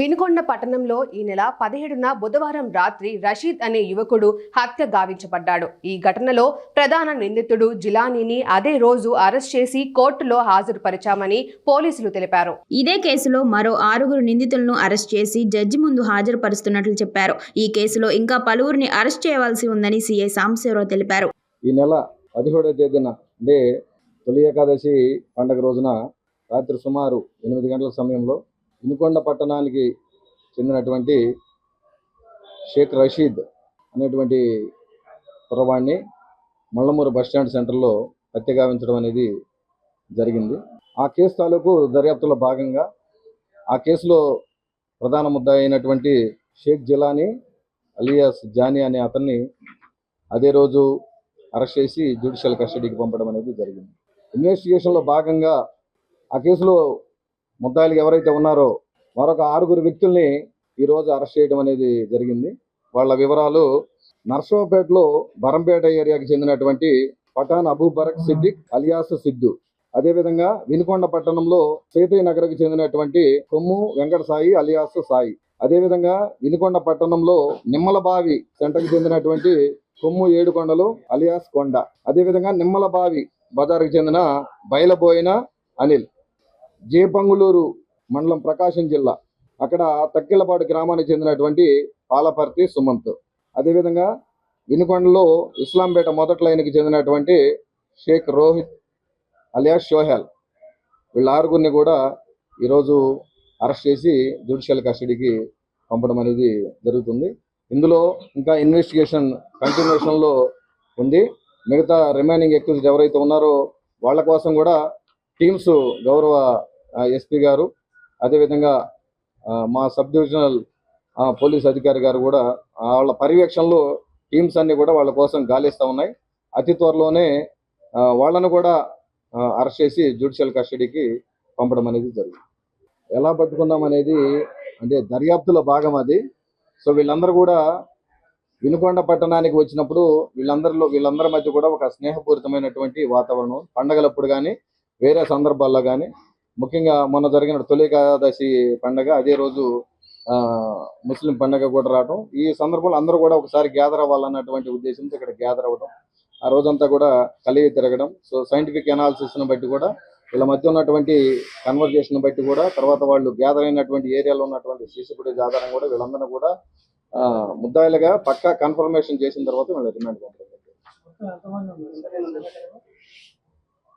వినుకొండ పట్టణంలో ఈ నెల పదిహేడున బుధవారం రాత్రి రషీద్ అనే యువకుడు హత్య గావించబడ్డాడు. ఈ ఘటనలో ప్రధాన నిందితుడు జిలానీని అదే రోజు అరెస్ట్ చేసి కోర్టులో హాజరుపరిచామని పోలీసులు తెలిపారు. ఇదే కేసులో మరో ఆరుగురు నిందితులను అరెస్ట్ చేసి జడ్జి ముందు హాజరుపరుస్తున్నట్లు చెప్పారు. ఈ కేసులో ఇంకా పలువురిని అరెస్ట్ చేయవలసి ఉందని సీఐ సాంబశివరావు తెలిపారు. ఈ నెల పదిహేడవ తేదీన అంటే తొలి ఏకాదశి పండగ రోజున రాత్రి సుమారు ఎనిమిది గంటల సమయంలో ఇనుకొండ పట్టణానికి చెందినటువంటి షేక్ రషీద్ అనేటువంటి కుర్రవాడిని మల్లమూరు బస్టాండ్ సెంటర్లో హత్య గావించడం అనేది జరిగింది. ఆ కేసు తాలూకు దర్యాప్తులో భాగంగా ఆ కేసులో ప్రధాన ముద్ద అయినటువంటి షేక్ జిలానీ అలియాస్ జానీ అనే అతన్ని అదే రోజు అరెస్ట్ చేసి జ్యుడిషియల్ కస్టడీకి పంపడం అనేది జరిగింది. ఇన్వెస్టిగేషన్లో భాగంగా ఆ కేసులో ముద్దాయిలు ఎవరైతే ఉన్నారో మరొక ఆరుగురు వ్యక్తుల్ని ఈరోజు అరెస్ట్ చేయడం అనేది జరిగింది. వాళ్ళ వివరాలు నర్సరావుపేటలో బరంపేట ఏరియాకి చెందినటువంటి పఠాన్ అబూ బరక్ సిద్దిక్ అలియాస్ సిద్దు అదేవిధంగా వినుకొండ పట్టణంలో సేతయ్య నగర్కి చెందినటువంటి కొమ్ము వెంకట సాయి అలియాస్ సాయి. అదేవిధంగా వినుకొండ పట్టణంలో నిమ్మలబావి సెంటర్కి చెందినటువంటి కొమ్ము ఏడుకొండలు అలియాస్ కొండ. అదేవిధంగా నిమ్మలబావి బజార్కి చెందిన బయలబోయిన అనిల్. జేపంగులూరు మండలం ప్రకాశం జిల్లా. అక్కడ తక్కిలపాడు గ్రామానికి చెందినటువంటి పాలపర్తి సుమంత్. అదేవిధంగా వినుకొండలో ఇస్లాంపేట మొదటి లైన్కి చెందినటువంటి షేక్ రోహిత్ అలియాస్ షోహెల్. వీళ్ళ ఆరుగురిని కూడా ఈరోజు అరెస్ట్ చేసి జ్యుడిషియల్ కస్టడీకి పంపడం అనేది జరుగుతుంది. ఇందులో ఇంకా ఇన్వెస్టిగేషన్ కంటిన్యూషన్లో ఉంది. మిగతా రిమైనింగ్ ఎక్యూజ్ ఎవరైతే ఉన్నారో వాళ్ళ కోసం కూడా టీమ్స్ గౌరవ ఎస్పీ గారు అదేవిధంగా మా సబ్ డివిజనల్ ఆ, పోలీస్ అధికారి గారు కూడా వాళ్ళ పర్యవేక్షణలో టీమ్స్ అన్ని కూడా వాళ్ళ కోసం గాలిస్తూ ఉన్నాయి. అతి త్వరలోనే వాళ్ళను కూడా అరెస్ట్ చేసి జ్యుడిషియల్ కస్టడీకి పంపడం అనేది జరిగింది. ఎలా పట్టుకున్నాం అనేది అంటే దర్యాప్తులో భాగం అది. సో వీళ్ళందరూ కూడా వినుకొండ పట్టణానికి వచ్చినప్పుడు వీళ్ళందరిలో వీళ్ళందరి మధ్య కూడా ఒక స్నేహపూరితమైనటువంటి వాతావరణం. పండగలప్పుడు కానీ వేరే సందర్భాల్లో కానీ ముఖ్యంగా మొన్న జరిగిన తొలి ఏకాదశి పండగ అదే రోజు ఆ, ముస్లిం పండగ కూడా రావడం ఈ సందర్భంలో అందరూ కూడా ఒకసారి గ్యాదర్ అవ్వాలన్నటువంటి ఉద్దేశంతో ఇక్కడ గ్యాదర్ అవ్వడం ఆ రోజంతా కూడా కలిగి తిరగడం. సో సైంటిఫిక్ని బట్టి కూడా వీళ్ళ మధ్య ఉన్నటువంటి కన్వర్జేషన్ బట్టి కూడా తర్వాత వాళ్ళు గ్యాదర్ అయినటువంటి ఏరియాలో ఉన్నటువంటి సీసీ ఫుటేజ్ ఆధారం కూడా వీళ్ళందరూ కూడా ముద్దాయిలుగా పక్కా కన్ఫర్మేషన్ చేసిన తర్వాత వీళ్ళ రిమాండ్ పంపడం.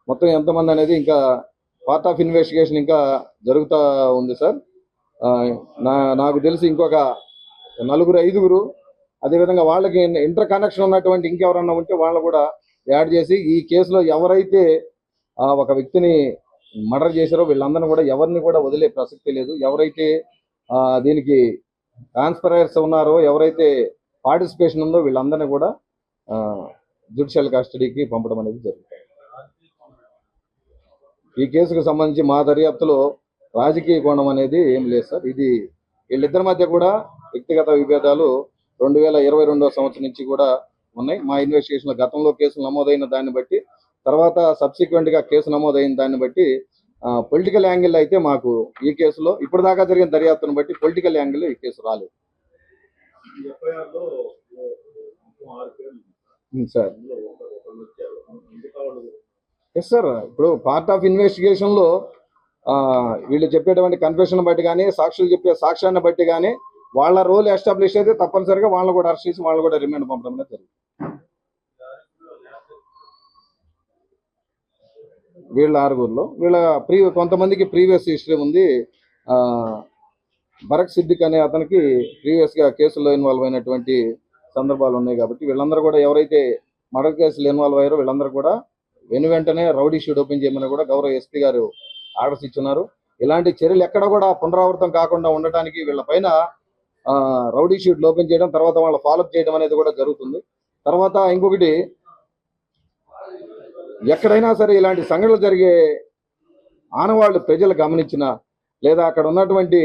మొత్తం ఎంతమంది అనేది ఇంకా పార్ట్ ఆఫ్ ఇన్వెస్టిగేషన్ ఇంకా జరుగుతూ ఉంది సార్. ఆ, నా నాకు తెలిసి ఇంకొక నలుగురు ఐదుగురు అదేవిధంగా వాళ్ళకి ఇంటర్ కనెక్షన్ ఉన్నటువంటి ఇంకెవరన్నా ఉంటే వాళ్ళు కూడా యాడ్ చేసి ఈ కేసులో ఎవరైతే ఒక వ్యక్తిని మర్డర్ చేశారో వీళ్ళందరినీ కూడా ఎవరిని కూడా వదిలే ప్రసక్తి లేదు. ఎవరైతే ఆ, దీనికి ట్రాన్స్ఫరర్స్ ఉన్నారో ఎవరైతే పార్టిసిపేషన్ ఉందో వీళ్ళందరినీ కూడా జ్యుడిషియల్ కస్టడీకి పంపడం అనేది జరుగుతుంది. ఈ కేసుకు సంబంధించి మా దర్యాప్తులో రాజకీయ కోణం అనేది ఏం లేదు సార్. ఇది వీళ్ళిద్దరి మధ్య కూడా వ్యక్తిగత విభేదాలు రెండు వేల ఇరవై రెండవ సంవత్సరం నుంచి కూడా ఉన్నాయి. మా ఇన్వెస్టిగేషన్ గతంలో కేసులు నమోదైన దాన్ని బట్టి తర్వాత సబ్సిక్వెంట్గా కేసు నమోదైన దాన్ని బట్టి పొలిటికల్ యాంగిల్ అయితే మాకు ఈ కేసులో ఇప్పటిదాకా జరిగిన దర్యాప్తును బట్టి పొలిటికల్ యాంగిల్ ఈ కేసు రాలేదు. సార్. ఎస్ సార్ ఇప్పుడు పార్ట్ ఆఫ్ ఇన్వెస్టిగేషన్లో ఆ, వీళ్ళు చెప్పేటువంటి కన్ఫెషన్ బట్టి కానీ సాక్షులు చెప్పే సాక్ష్యాన్ని బట్టి కానీ వాళ్ళ రోల్ ఎస్టాబ్లిష్ అయితే తప్పనిసరిగా వాళ్ళని కూడా అరెస్ట్ చేసి వాళ్ళు కూడా రిమాండ్ పంపడం జరుగుతుంది. వీళ్ళ ఆరుగురులో వీళ్ళ ప్రీ కొంతమందికి ప్రీవియస్ హిస్టరీ ఉంది. బరక్ భరత్ సిద్దిక్ అనే అతనికి ప్రీవియస్గా కేసులో ఇన్వాల్వ్ అయినటువంటి సందర్భాలు ఉన్నాయి కాబట్టి వీళ్ళందరూ కూడా ఎవరైతే మర్డర్ కేసులు ఇన్వాల్వ్ అయ్యారో వీళ్ళందరూ కూడా వెను వెంటనే రౌడీ షీట్ ఓపెన్ చేయమని కూడా గౌరవ ఎస్పీ గారు ఆర్డర్స్ ఇచ్చున్నారు. ఇలాంటి చర్యలు ఎక్కడ కూడా పునరావృతం కాకుండా ఉండటానికి వీళ్ళపైన పైన రౌడీ షీట్లు ఓపెన్ చేయడం తర్వాత వాళ్ళ ఫాలోఅప్ చేయడం అనేది కూడా జరుగుతుంది. తర్వాత ఇంకొకటి ఎక్కడైనా సరే ఇలాంటి సంఘటనలు జరిగే ఆనవాళ్ళు ప్రజలు గమనించిన లేదా అక్కడ ఉన్నటువంటి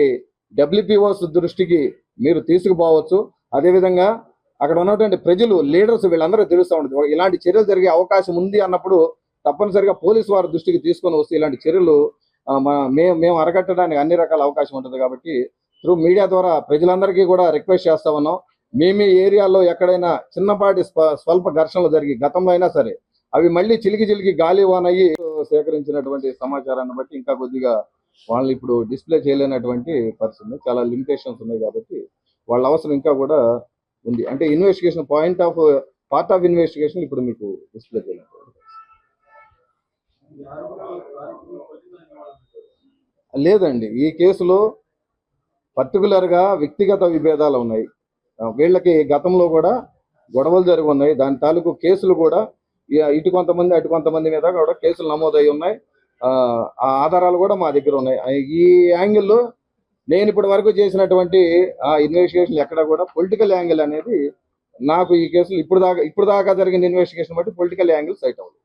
డబ్ల్యూపీఓస్ దృష్టికి మీరు తీసుకుపోవచ్చు. అదేవిధంగా అక్కడ ఉన్నటువంటి ప్రజలు లీడర్స్ వీళ్ళందరూ తెలుస్తూ ఉంటుంది. ఇలాంటి చర్యలు జరిగే అవకాశం ఉంది అన్నప్పుడు తప్పనిసరిగా పోలీసు వారి దృష్టికి తీసుకొని వస్తే ఇలాంటి చర్యలు మేము మేము అరగట్టడానికి అన్ని రకాల అవకాశం ఉంటుంది కాబట్టి త్రూ మీడియా ద్వారా ప్రజలందరికీ కూడా రిక్వెస్ట్ చేస్తా ఉన్నాం. మేము ఈ ఏరియాలో ఎక్కడైనా చిన్నపాటి స్వల్ప ఘర్షణలు జరిగి గతంలో అయినా సరే అవి మళ్ళీ చిలికి చిలికి గాలి వానయ్యి సేకరించినటువంటి సమాచారాన్ని బట్టి ఇంకా కొద్దిగా వాళ్ళని ఇప్పుడు డిస్ప్లే చేయలేనటువంటి పరిస్థితి చాలా లిమిటేషన్స్ ఉన్నాయి కాబట్టి వాళ్ళ అవసరం ఇంకా కూడా ఉంది. అంటే investigation point of part of investigation ఇప్పుడు మీకు డిస్ప్లే చేయాలి లేదండి. ఈ కేసులో పర్టికులర్గా వ్యక్తిగత విభేదాలు ఉన్నాయి. వీళ్ళకి గతంలో కూడా గొడవలు జరిగి ఉన్నాయి. దాని తాలూకు కేసులు కూడా ఇటు కొంతమంది అటు కొంతమంది మీద కూడా కేసులు నమోదై ఉన్నాయి. ఆ ఆధారాలు కూడా మా దగ్గర ఉన్నాయి. ఈ యాంగిల్లో నేను ఇప్పటి వరకు చేసినటువంటి ఆ ఇన్వెస్టిగేషన్ ఎక్కడ కూడా పొలిటికల్ యాంగిల్ అనేది నాకు ఈ కేసులు ఇప్పుడు దాకా ఇప్పుడు దాకా జరిగిన ఇన్వెస్టిగేషన్ బట్టి పొలిటికల్ యాంగిల్ సైట్ అవ్వదు